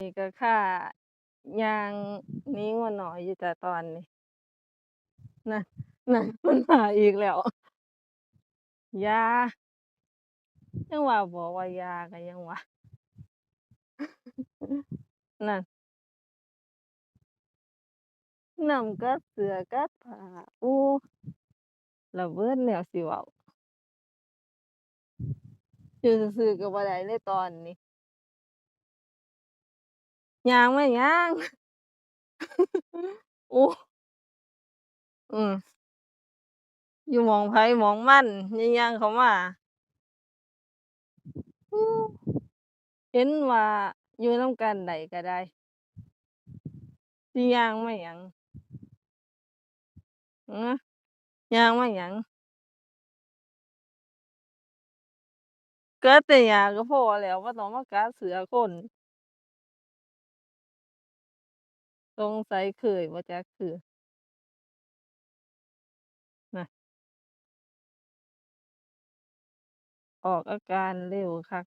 นี่ก็ค่ายางนีงัวน้อยอยู่จ้ะตอนนี้นั่นนั่นมันมาอีกแล้วยายังว่าบอกว่ายาก็ยังว่านั่นนำกัดเสือกัดผ้าโอ้ระเบิดแล้วสิว้าอยู่ซื่อๆก็บ่ได้เลยตอนนี้ ยางมาหยัง โอ้ อืม อยู่หม้องไผหม้องมัน อย่าย่างเข้ามา อือ เห็นว่าอยู่นำกันได้ก็ได้ สิย่างมาหยัง หือ ย่างมาหยัง กัดแต่หญ้าก็พอแล้ว บ่ต้องมากัดเสื้อคน สงสัยเคยบ่จักคือ น่ะ ออกอาการเร็วคัก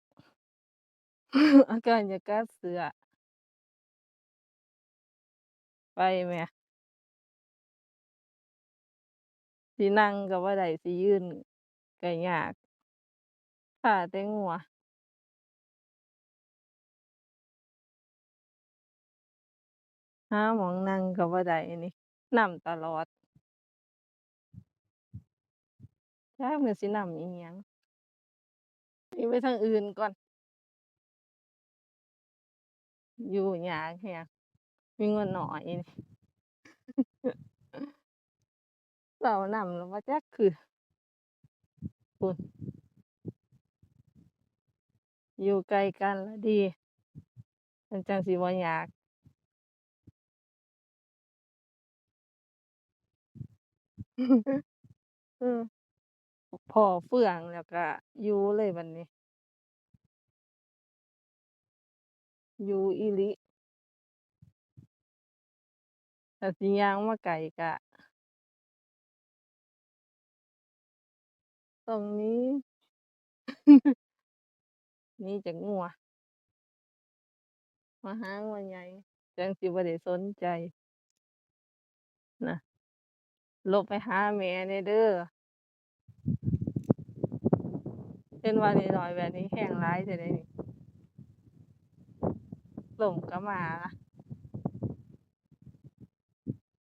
อาการอยากกัดเสื้อ ไปแหม สินั่งก็บ่ได้ สิยืนก็ยากท่าแต่งัว หาหม้องนั่งก็บ่ได้นี่นำตลอด จักมันสินำอิหยัง หนีไปทางอื่นก่อน อยู่ยากแรงมีงัวน้อยนี่ เว้านำแล้วบ่จักคือ พู้น อยู่ไกลกันละดี มันจั่งสิบ่ยาก เออ พ้อเฟือง แล้วก็อยู่เลยบัดนี้ อยู่อีหลี ถ้าสิย่างมาไกลก็ ต้องหนี หนีจากงัว มาหางัวใหญ่ จั่งสิบ่ได้สนใจ นะ หลบไปหาแม่แหน่เด้อเห็นว่าน้อยแบบนี้แรงหลายแท้เดะนี่ลมก็มาละ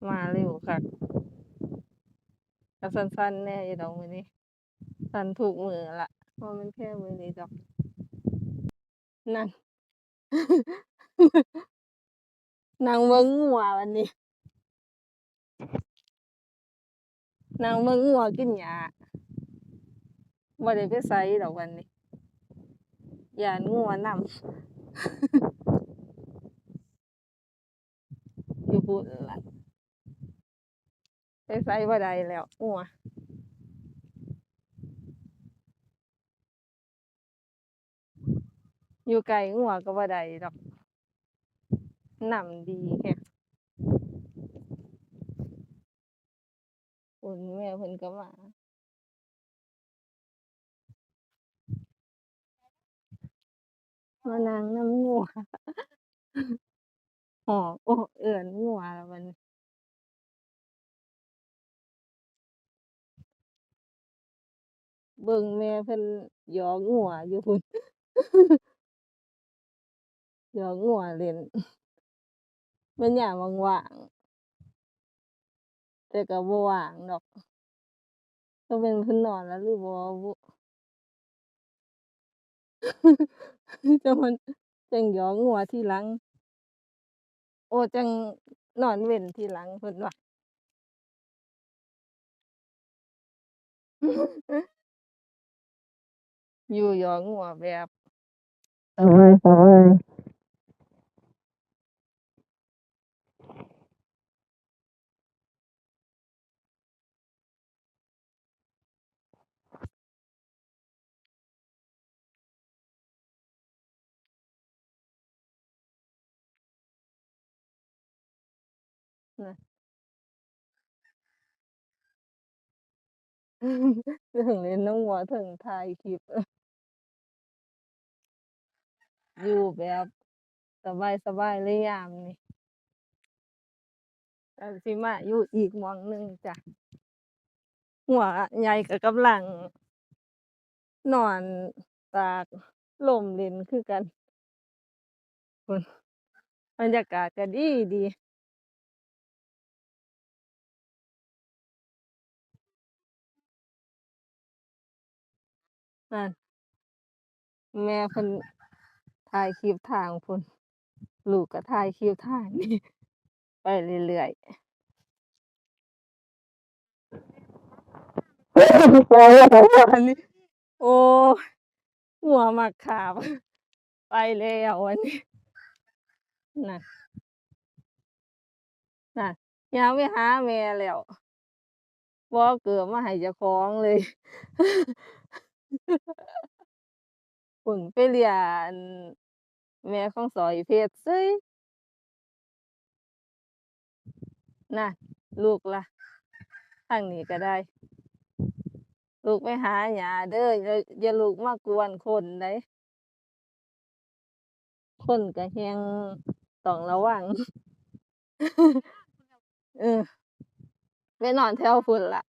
มาเร็วคักก็สั่นๆแน่อยู่ดอกมือนี้ สั่นทุกมือล่ะบ่แม่นแค่มือนี้ดอก นั่นนั่งเบิ่งงัวบัดนี้ นั่งเบิ่งงัวกินหญ้าบ่ได้ไปไสดอกบัดนี้ย้านงัวนำอยู่พู้นล่ะไปไสบ่ได้แล้วงัวอยู่ใกล้งัวก็บ่ได้ดอกนำดีแรง พู้นแม่ เพิ่นก็มามานั่งน้ำงัวฮ้องโอ้เอิ้นงัวแล้วบันเบิ่งแม่เพิ่นหยอกงัวอยู่พู้นหยอกงัวเล่นมันยามว่างๆแต่ก็บ่ว่างดอก กแม่นเพิ่นนอนแล้วหรือบ่บุจังมันจังหยอกงัวทีหลัง โอ้จังนอนเว้นทีหลังเพิ่นว่า อยู่หยอกงัวแบบเอ้ยๆ น่ะเทิงเล่นนำงัวเทิงถ่ายคลิป อยู่แบบสบาย ๆ เลยยามนี้ ก็สิมาอยู่อีกหม้องหนึ่งจ้ะ หัวใหญ่ก็กำลัง นอนตากลมเล่นคือกัน พู้น บรรยากาศก็ดีดี นั่นแม่เพิ่นถ่ายคลิปทางพู้นลูกก็ถ่ายคลิปทางนี้ไปเรื่อยๆอันนี้โอ้ยหัวมักคาบไปแล้วอันนี้น่ะน่ะย่างไปหาแม่แล้วบ่เอาเกือบมาให้เจ้าของเลย พู้น ไปเลียอันแม่ของสอยเพชรเฉยน่ะลูกล่ะ ทางนี้ก็ได้ ลูกไปหาหญ้าเด้อ อย่า อย่าลูกมากวนคนได้คนก็แฮ่งต้องระวัง เออ ไปนอนแถวพู้นล่ะ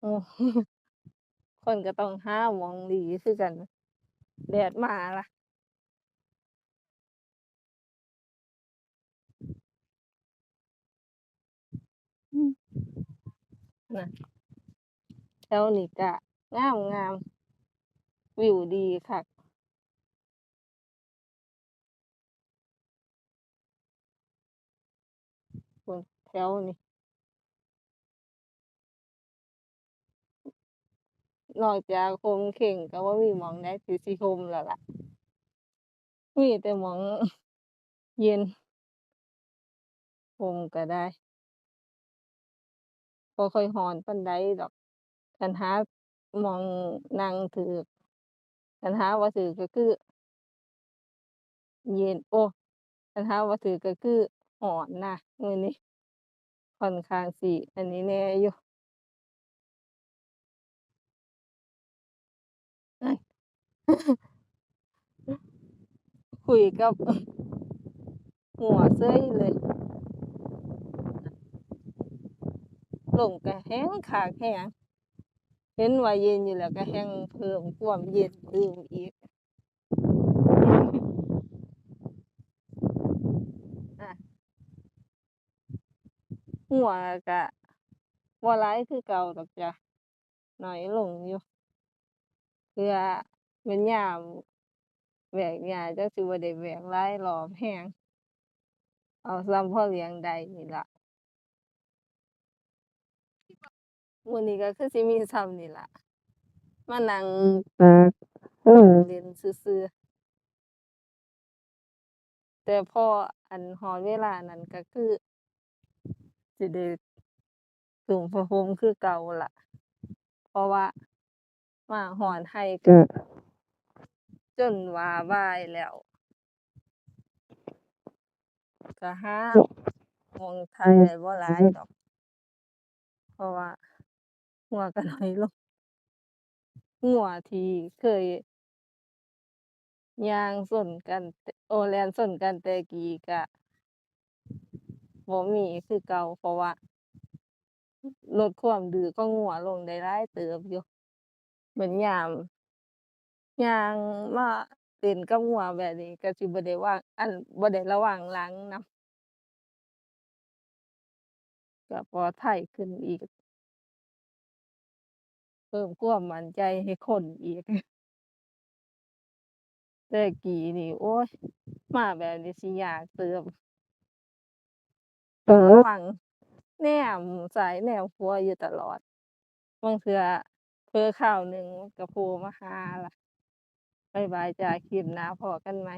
โอ้คนก็ต้องหาหม้องดีคือกัน แดดมาล่ะ อืม น่ะ แถวนี้ก็งามๆวิวดีคัก พู้น แถวนี้ นอกจากโคงเคงก็บ่ามีมองใดที่สิร่มแล้วล่ะ มีแต่มองเย็นร่มก็ได้บ่ค่อยร้อนปานใดดอกคันหามองนั่งก็คันหาบ่ก็ก็คือ เย็นโอ้คันหาบ่ก็ก็คือร้อนนะมือนี้ค่อนข้างสิอันนี้แน่อยู่ คุยกับ หัวเฉยเลยลมก็แรงคักแรงเห็นว่าเย็นอยู่แล้วก็แฮ่งเพิ่มความเย็นขึ้นอีกนะหัวก็บ่หลายคือเก่าดอกจ้ะน้อยลงอยู่เทื่อ แม่นยามแบกหญ้าจักสิบ่ได้แบกหลายรอบแรงเอาส่ำพ่อเลี้ยงได้นี่ล่ะมื้อนี้ก็คือสิมีส่ำนี้ล่ะมานั่งตากลมเล่นซื่อๆแต่พออันฮอดเวลานั้นก็คือสิได้นุ่งผ้าห่มคือเก่าล่ะ เพราะว่ามาฮอดไห้ก็ จนว่าบ่ายแล้วก็หาหม้องถ่ายได้บ่หลายดอก เพราะว่าหัวก็น้อยลงงัวที่เคยย่างชนกัน โอ้แล่นชนกันแต่กี้ก็บ่มีคือเก่าเพราะว่าลดความดื้อของงัวลงได้หลายเติบอยู่เหมือนยาม ย่างมาเล่นกับงัวแบบนี้ก็สิบ่ได้วาง อันบ่ได้ระวังหลังนำ ก็ปลอดภัยขึ้นอีก เพิ่มความมั่นใจให้คนอีก แต่กี้นี่ โอ๊ย มาแบบนี้สิยากเติบ ต้องระวัง แนมซ้ายแนมขวาอยู่ตลอด บางเทื่อ เผลอคราวหนึ่งมันก็โผล่มาหาล่ะ บายบายจ้ะคลิปหน้าพอกันไหม